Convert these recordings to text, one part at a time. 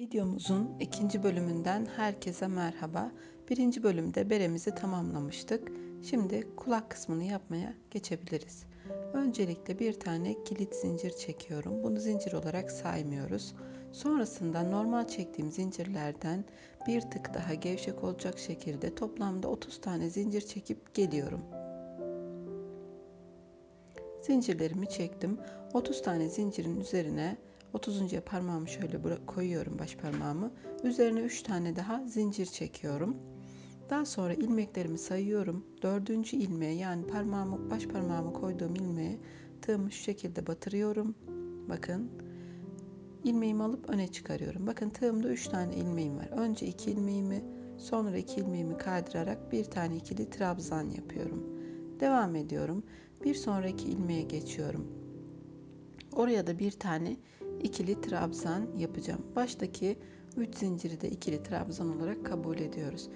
Videomuzun ikinci bölümünden herkese merhaba. Birinci bölümde beremizi tamamlamıştık. Şimdi kulak kısmını yapmaya geçebiliriz. Öncelikle bir tane kilit zincir çekiyorum. Bunu zincir olarak saymıyoruz. Sonrasında normal çektiğim zincirlerden bir tık daha gevşek olacak şekilde toplamda 30 tane zincir çekip geliyorum. Zincirlerimi çektim. 30 tane zincirin üzerine 30. parmağımı şöyle koyuyorum baş parmağımı. Üzerine 3 tane daha zincir çekiyorum. Daha sonra ilmeklerimi sayıyorum. Dördüncü ilmeğe yani parmağımı baş parmağımı koyduğum ilmeğe tığımı şu şekilde batırıyorum. Bakın ilmeğimi alıp öne çıkarıyorum. Bakın tığımda 3 tane ilmeğim var. Önce 2 ilmeğimi sonra 2 ilmeğimi kaydırarak bir tane ikili trabzan yapıyorum. Devam ediyorum. Bir sonraki ilmeğe geçiyorum. Oraya da bir tane ikili trabzan yapacağım. Baştaki 3 zinciri de ikili trabzan olarak kabul ediyoruz.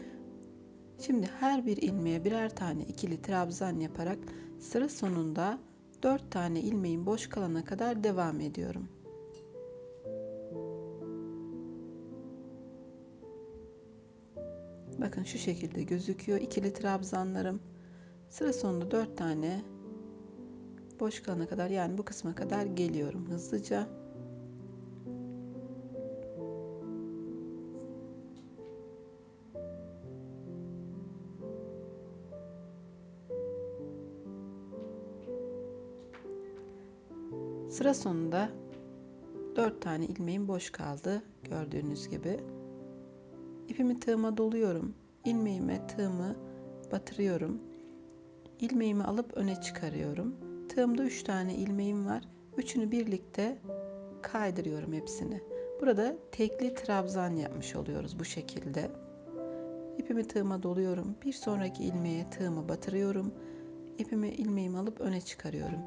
Şimdi her bir ilmeğe birer tane ikili trabzan yaparak sıra sonunda 4 tane ilmeğin boş kalana kadar devam ediyorum. Bakın şu şekilde gözüküyor ikili trabzanlarım. Sıra sonunda 4 tane boş kalana kadar yani bu kısma kadar geliyorum hızlıca. Sıra sonunda 4 tane ilmeğim boş kaldı gördüğünüz gibi. İpimi tığıma doluyorum. İlmeğime tığımı batırıyorum. İlmeğimi alıp öne çıkarıyorum. Tığımda 3 tane ilmeğim var. Üçünü birlikte kaydırıyorum hepsini. Burada tekli trabzan yapmış oluyoruz bu şekilde. İpimi tığıma doluyorum. Bir sonraki ilmeğe tığımı batırıyorum. İpimi ilmeğimi alıp öne çıkarıyorum.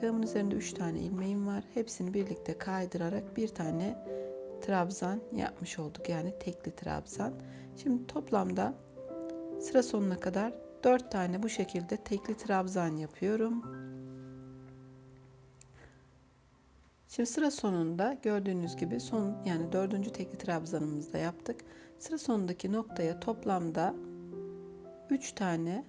Tığımın üzerinde 3 tane ilmeğim var. Hepsini birlikte kaydırarak bir tane trabzan yapmış olduk. Yani tekli trabzan. Şimdi toplamda sıra sonuna kadar 4 tane bu şekilde tekli trabzan yapıyorum. Şimdi sıra sonunda gördüğünüz gibi son yani dördüncü tekli trabzanımızı da yaptık. Sıra sonundaki noktaya toplamda 3 tane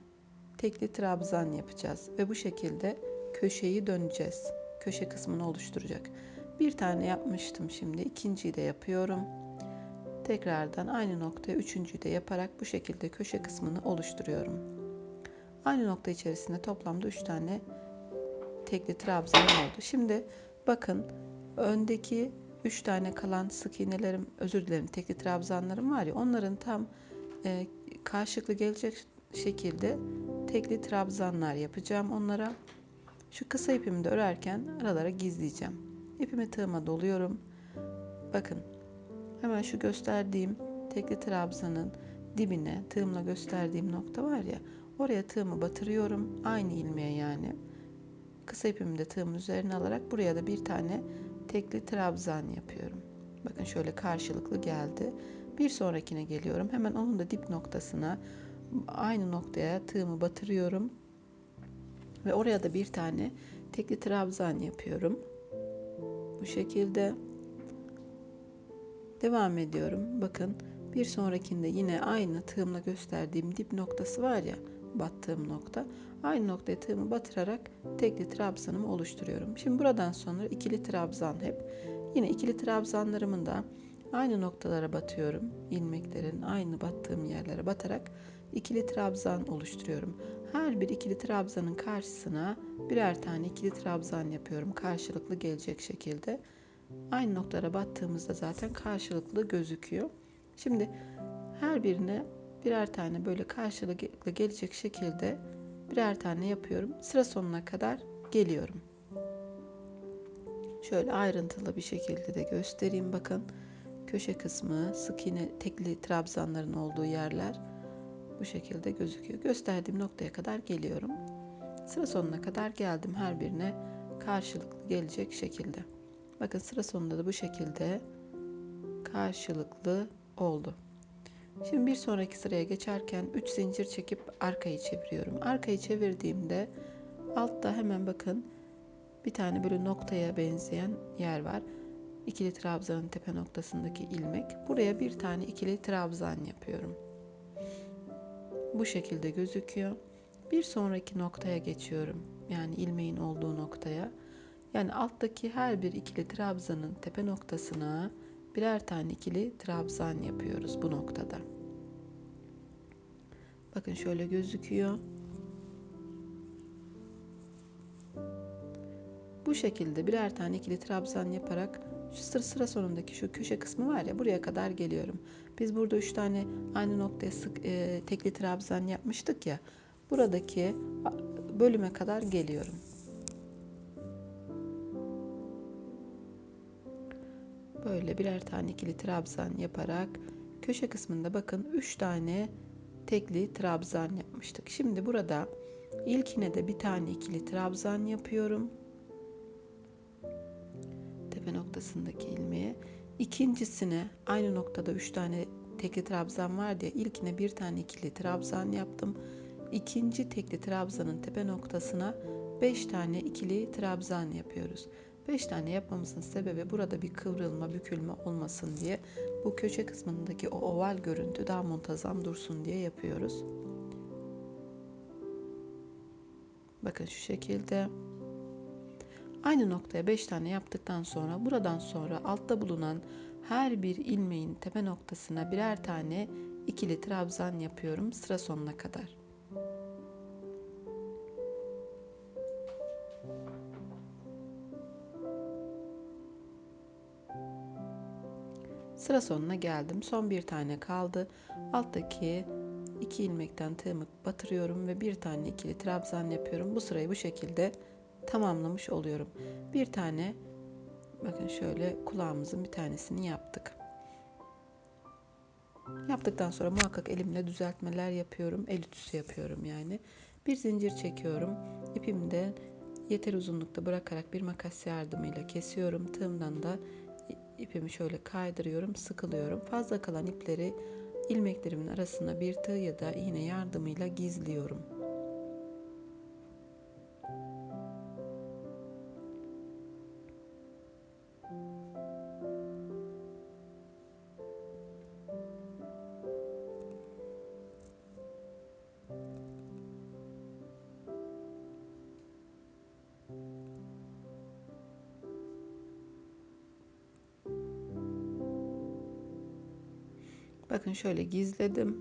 tekli trabzan yapacağız ve bu şekilde köşeyi döneceğiz. Köşe kısmını oluşturacak. Bir tane yapmıştım şimdi. ikinciyi de yapıyorum. Tekrardan aynı noktaya üçüncüyü de yaparak bu şekilde köşe kısmını oluşturuyorum. Aynı nokta içerisinde toplamda 3 tane tekli trabzanım oldu. Şimdi bakın öndeki 3 tane kalan sık iğnelerim, özür dilerim tekli trabzanlarım var ya onların tam e, karşılıklı gelecek şekilde tekli trabzanlar yapacağım onlara. Şu kısa ipimi de örerken aralara gizleyeceğim. İpimi tığıma doluyorum. Bakın hemen şu gösterdiğim tekli trabzanın dibine tığımla gösterdiğim nokta var ya oraya tığımı batırıyorum. Aynı ilmeğe yani. Kısa ipimi de tığımın üzerine alarak buraya da bir tane tekli trabzan yapıyorum. Bakın şöyle karşılıklı geldi. Bir sonrakine geliyorum. Hemen onun da dip noktasına aynı noktaya tığımı batırıyorum. Ve oraya da bir tane tekli trabzan yapıyorum. Bu şekilde devam ediyorum. Bakın bir sonrakinde yine aynı tığımla gösterdiğim dip noktası var ya battığım nokta. Aynı noktaya tığımı batırarak tekli trabzanımı oluşturuyorum. Şimdi buradan sonra ikili trabzan hep. Yine ikili trabzanlarımın da aynı noktalara batıyorum. ilmeklerin aynı battığım yerlere batarak ikili trabzan oluşturuyorum. Her bir ikili trabzanın karşısına birer tane ikili trabzan yapıyorum karşılıklı gelecek şekilde. Aynı noktalara battığımızda zaten karşılıklı gözüküyor. Şimdi her birine birer tane böyle karşılıklı gelecek şekilde birer tane yapıyorum. Sıra sonuna kadar geliyorum. Şöyle ayrıntılı bir şekilde de göstereyim bakın. Köşe kısmı, sık iğne tekli trabzanların olduğu yerler bu şekilde gözüküyor. Gösterdiğim noktaya kadar geliyorum. Sıra sonuna kadar geldim her birine karşılıklı gelecek şekilde. Bakın sıra sonunda da bu şekilde karşılıklı oldu. Şimdi bir sonraki sıraya geçerken 3 zincir çekip arkayı çeviriyorum. Arkayı çevirdiğimde altta hemen bakın bir tane böyle noktaya benzeyen yer var. ikili trabzanın tepe noktasındaki ilmek. Buraya bir tane ikili trabzan yapıyorum. Bu şekilde gözüküyor. Bir sonraki noktaya geçiyorum. Yani ilmeğin olduğu noktaya. Yani alttaki her bir ikili trabzanın tepe noktasına birer tane ikili trabzan yapıyoruz bu noktada. Bakın şöyle gözüküyor. Bu şekilde birer tane ikili trabzan yaparak şu sıra sıra sonundaki şu köşe kısmı var ya buraya kadar geliyorum. Biz burada üç tane aynı noktaya sık e, tekli trabzan yapmıştık ya. Buradaki bölüme kadar geliyorum. Böyle birer tane ikili trabzan yaparak köşe kısmında bakın 3 tane tekli trabzan yapmıştık. Şimdi burada ilkine de bir tane ikili trabzan yapıyorum. Tepe noktasındaki ilmeğe. İkincisine aynı noktada 3 tane tekli trabzan var diye ilkine bir tane ikili trabzan yaptım. İkinci tekli trabzanın tepe noktasına 5 tane ikili trabzan yapıyoruz. 5 tane yapmamızın sebebi burada bir kıvrılma, bükülme olmasın diye bu köşe kısmındaki o oval görüntü daha muntazam dursun diye yapıyoruz. Bakın şu şekilde. Aynı noktaya 5 tane yaptıktan sonra buradan sonra altta bulunan her bir ilmeğin tepe noktasına birer tane ikili trabzan yapıyorum sıra sonuna kadar. Sıra sonuna geldim. Son bir tane kaldı. Alttaki iki ilmekten tığımı batırıyorum ve bir tane ikili trabzan yapıyorum. Bu sırayı bu şekilde tamamlamış oluyorum. Bir tane bakın şöyle kulağımızın bir tanesini yaptık. Yaptıktan sonra muhakkak elimle düzeltmeler yapıyorum. El ütüsü yapıyorum yani. Bir zincir çekiyorum. İpimde yeter uzunlukta bırakarak bir makas yardımıyla kesiyorum. Tığımdan da ipimi şöyle kaydırıyorum, sıkılıyorum. Fazla kalan ipleri ilmeklerimin arasına bir tığ ya da iğne yardımıyla gizliyorum. Bakın şöyle gizledim.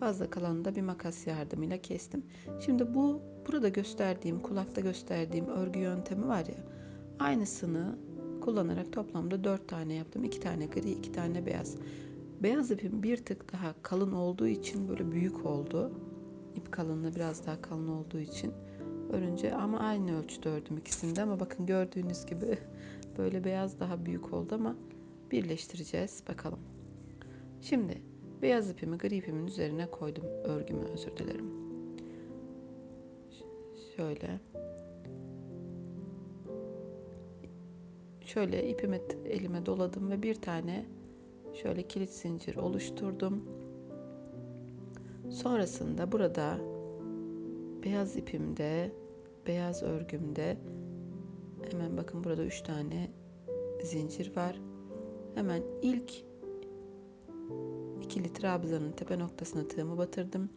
Fazla kalanını da bir makas yardımıyla kestim. Şimdi bu burada gösterdiğim, kulakta gösterdiğim örgü yöntemi var ya. Aynısını kullanarak toplamda 4 tane yaptım. 2 tane gri, 2 tane beyaz. Beyaz ipim bir tık daha kalın olduğu için böyle büyük oldu. İp kalınlığı biraz daha kalın olduğu için örünce ama aynı ölçüde ördüm ikisinde ama bakın gördüğünüz gibi böyle beyaz daha büyük oldu ama birleştireceğiz bakalım. Şimdi beyaz ipimi gri ipimin üzerine koydum. Örgümü özür dilerim. Şöyle. Şöyle ipimi elime doladım ve bir tane şöyle kilit zincir oluşturdum. Sonrasında burada beyaz ipimde, beyaz örgümde hemen bakın burada üç tane zincir var. Hemen ilk ikili trabzanın tepe noktasına tığımı batırdım.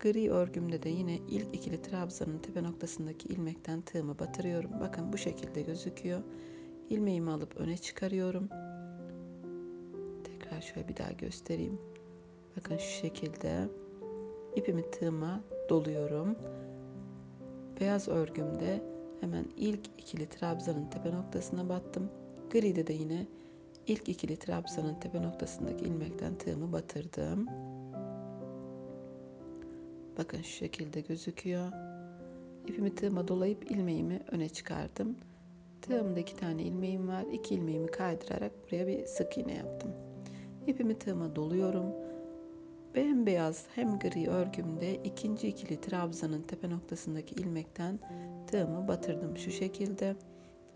Gri örgümde de yine ilk ikili trabzanın tepe noktasındaki ilmekten tığımı batırıyorum. Bakın bu şekilde gözüküyor. İlmeğimi alıp öne çıkarıyorum. Tekrar şöyle bir daha göstereyim. Bakın şu şekilde ipimi tığıma doluyorum. Beyaz örgümde hemen ilk ikili trabzanın tepe noktasına battım. Gri'de de yine İlk ikili trabzanın tepe noktasındaki ilmekten tığımı batırdım. Bakın şu şekilde gözüküyor. İpimi tığıma dolayıp ilmeğimi öne çıkardım. Tığımda iki tane ilmeğim var. İki ilmeğimi kaydırarak buraya bir sık iğne yaptım. İpimi tığıma doluyorum. Bembeyaz hem gri örgümde ikinci ikili trabzanın tepe noktasındaki ilmekten tığımı batırdım şu şekilde.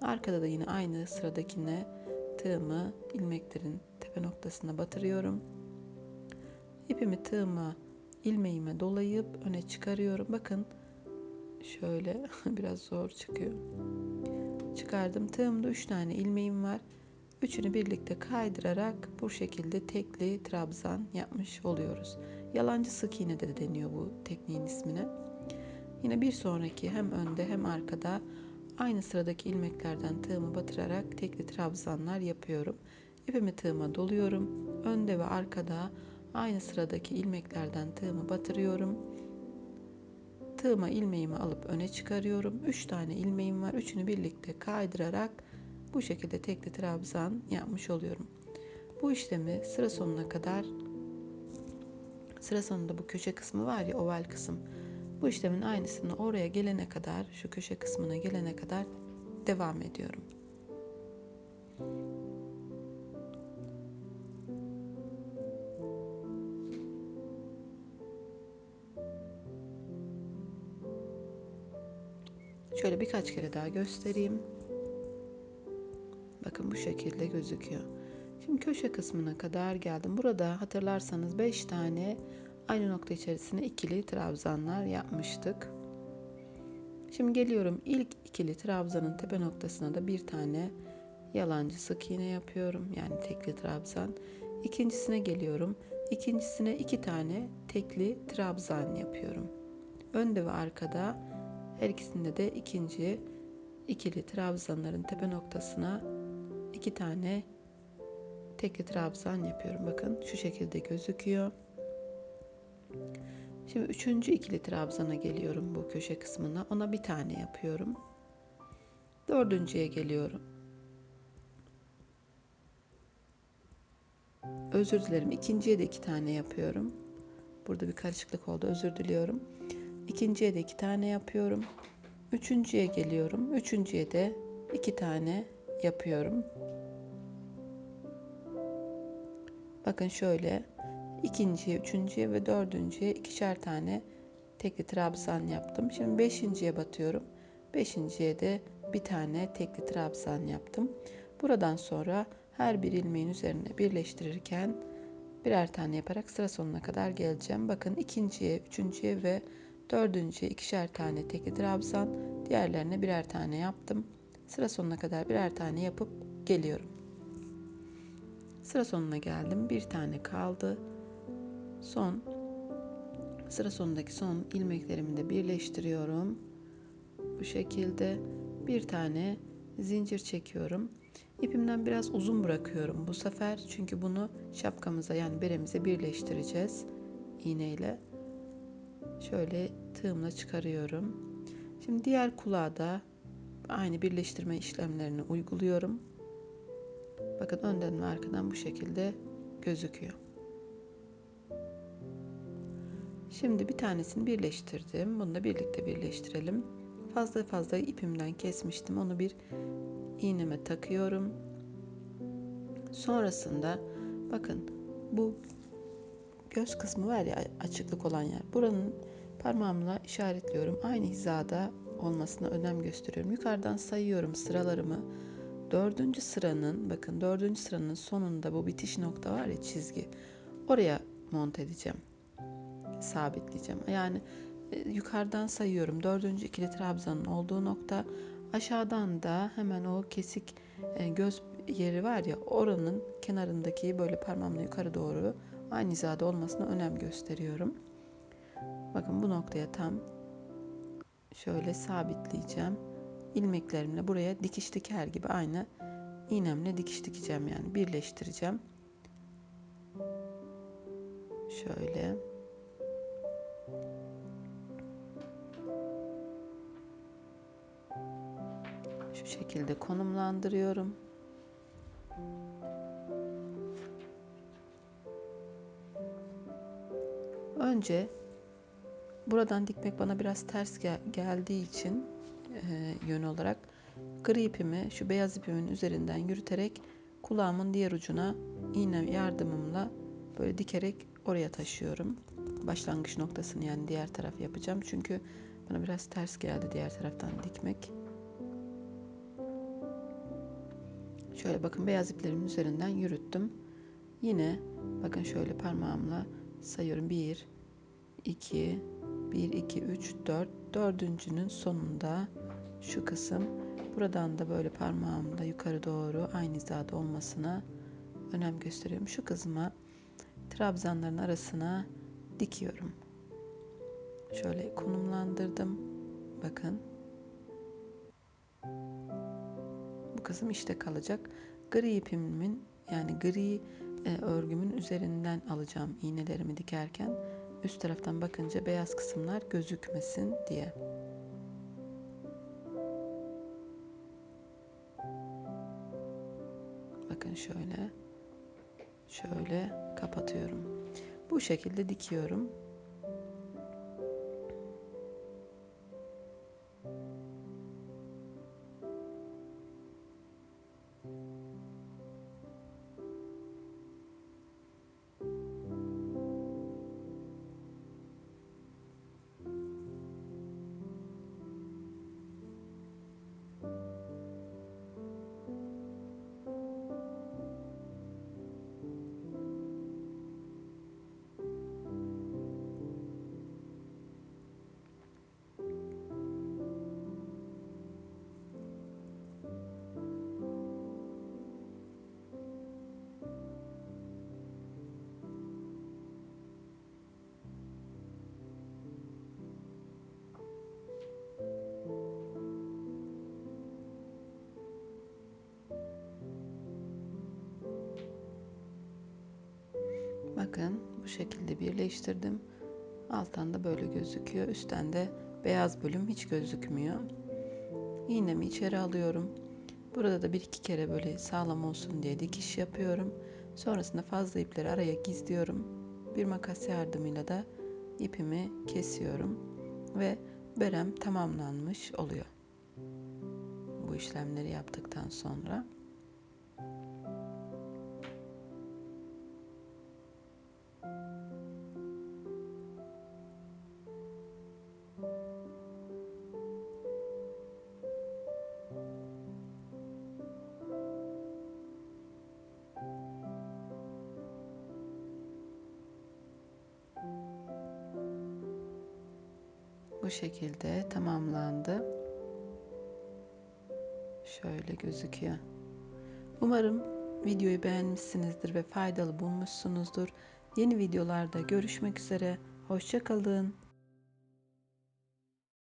Arkada da yine aynı sıradakine tığımı ilmeklerin tepe noktasına batırıyorum. İpimi tığıma ilmeğime dolayıp öne çıkarıyorum. Bakın şöyle biraz zor çıkıyor. çıkardım. Tığımda 3 tane ilmeğim var. Üçünü birlikte kaydırarak bu şekilde tekli trabzan yapmış oluyoruz. Yalancı sık iğne de deniyor bu tekniğin ismine. Yine bir sonraki hem önde hem arkada aynı sıradaki ilmeklerden tığımı batırarak tekli trabzanlar yapıyorum. İpimi tığıma doluyorum. Önde ve arkada aynı sıradaki ilmeklerden tığımı batırıyorum. Tığıma ilmeğimi alıp öne çıkarıyorum. 3 tane ilmeğim var. Üçünü birlikte kaydırarak bu şekilde tekli trabzan yapmış oluyorum. Bu işlemi sıra sonuna kadar sıra sonunda bu köşe kısmı var ya oval kısım. Bu işlemin aynısını oraya gelene kadar şu köşe kısmına gelene kadar devam ediyorum. Şöyle birkaç kere daha göstereyim. Bakın bu şekilde gözüküyor. Şimdi köşe kısmına kadar geldim. Burada hatırlarsanız 5 tane aynı nokta içerisine ikili trabzanlar yapmıştık. Şimdi geliyorum ilk ikili trabzanın tepe noktasına da bir tane yalancı sık iğne yapıyorum. Yani tekli trabzan. İkincisine geliyorum. İkincisine iki tane tekli trabzan yapıyorum. Önde ve arkada her ikisinde de ikinci ikili trabzanların tepe noktasına iki tane tekli trabzan yapıyorum. Bakın şu şekilde gözüküyor. Şimdi üçüncü ikili trabzana geliyorum bu köşe kısmına. Ona bir tane yapıyorum. Dördüncüye geliyorum. Özür dilerim. İkinciye de iki tane yapıyorum. Burada bir karışıklık oldu. Özür diliyorum. İkinciye de iki tane yapıyorum. Üçüncüye geliyorum. Üçüncüye de iki tane yapıyorum. Bakın şöyle ikinciye, üçüncüye ve dördüncüye ikişer tane tekli trabzan yaptım. Şimdi beşinciye batıyorum. Beşinciye de bir tane tekli trabzan yaptım. Buradan sonra her bir ilmeğin üzerine birleştirirken birer tane yaparak sıra sonuna kadar geleceğim. Bakın ikinciye, üçüncüye ve dördüncüye ikişer tane tekli trabzan, diğerlerine birer tane yaptım. Sıra sonuna kadar birer tane yapıp geliyorum. Sıra sonuna geldim. Bir tane kaldı. Son sıra sonundaki son ilmeklerimi de birleştiriyorum. Bu şekilde bir tane zincir çekiyorum. İpimden biraz uzun bırakıyorum bu sefer. Çünkü bunu şapkamıza yani beremize birleştireceğiz iğneyle. Şöyle tığımla çıkarıyorum. Şimdi diğer kulağa da aynı birleştirme işlemlerini uyguluyorum. Bakın önden ve arkadan bu şekilde gözüküyor. Şimdi bir tanesini birleştirdim. Bunu da birlikte birleştirelim. Fazla fazla ipimden kesmiştim. Onu bir iğneme takıyorum. Sonrasında bakın bu göz kısmı var ya açıklık olan yer. Buranın parmağımla işaretliyorum. Aynı hizada olmasına önem gösteriyorum. Yukarıdan sayıyorum sıralarımı. Dördüncü sıranın bakın dördüncü sıranın sonunda bu bitiş nokta var ya çizgi. Oraya monte edeceğim. Sabitleyeceğim. Yani e, yukarıdan sayıyorum. Dördüncü ikili trabzanın olduğu nokta. Aşağıdan da hemen o kesik e, göz yeri var ya oranın kenarındaki böyle parmağımla yukarı doğru aynı hizada olmasına önem gösteriyorum. Bakın bu noktaya tam şöyle sabitleyeceğim. İlmeklerimle buraya dikiş diker gibi aynı iğnemle dikiş dikeceğim yani birleştireceğim. Şöyle. Şekilde konumlandırıyorum. Önce buradan dikmek bana biraz ters gel geldiği için e, yön olarak gri ipimi şu beyaz ipimin üzerinden yürüterek kulağımın diğer ucuna iğne yardımımla böyle dikerek oraya taşıyorum. Başlangıç noktasını yani diğer taraf yapacağım. Çünkü bana biraz ters geldi diğer taraftan dikmek. Şöyle bakın beyaz iplerimin üzerinden yürüttüm. Yine bakın şöyle parmağımla sayıyorum. 1, 2, 1, 2, 3, 4. Dördüncünün sonunda şu kısım. Buradan da böyle parmağımda yukarı doğru aynı hizada olmasına önem gösteriyorum. Şu kısma trabzanların arasına dikiyorum. Şöyle konumlandırdım. Bakın. Kısım işte kalacak. Gri ipimin yani gri e, örgümün üzerinden alacağım iğnelerimi dikerken üst taraftan bakınca beyaz kısımlar gözükmesin diye. Bakın şöyle şöyle kapatıyorum. Bu şekilde dikiyorum. Bakın bu şekilde birleştirdim. Alttan da böyle gözüküyor. Üstten de beyaz bölüm hiç gözükmüyor. İğnemi içeri alıyorum. Burada da bir iki kere böyle sağlam olsun diye dikiş yapıyorum. Sonrasında fazla ipleri araya gizliyorum. Bir makas yardımıyla da ipimi kesiyorum ve berem tamamlanmış oluyor. Bu işlemleri yaptıktan sonra bu şekilde tamamlandı. Şöyle gözüküyor. Umarım videoyu beğenmişsinizdir ve faydalı bulmuşsunuzdur. Yeni videolarda görüşmek üzere. Hoşçakalın.